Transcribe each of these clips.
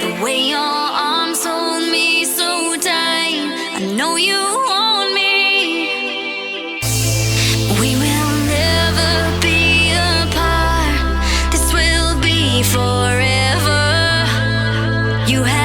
The way your arms hold me so tight. I know you want me. We will never be apart. This will be forever. You have.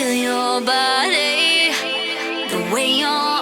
feel your body, the way you're.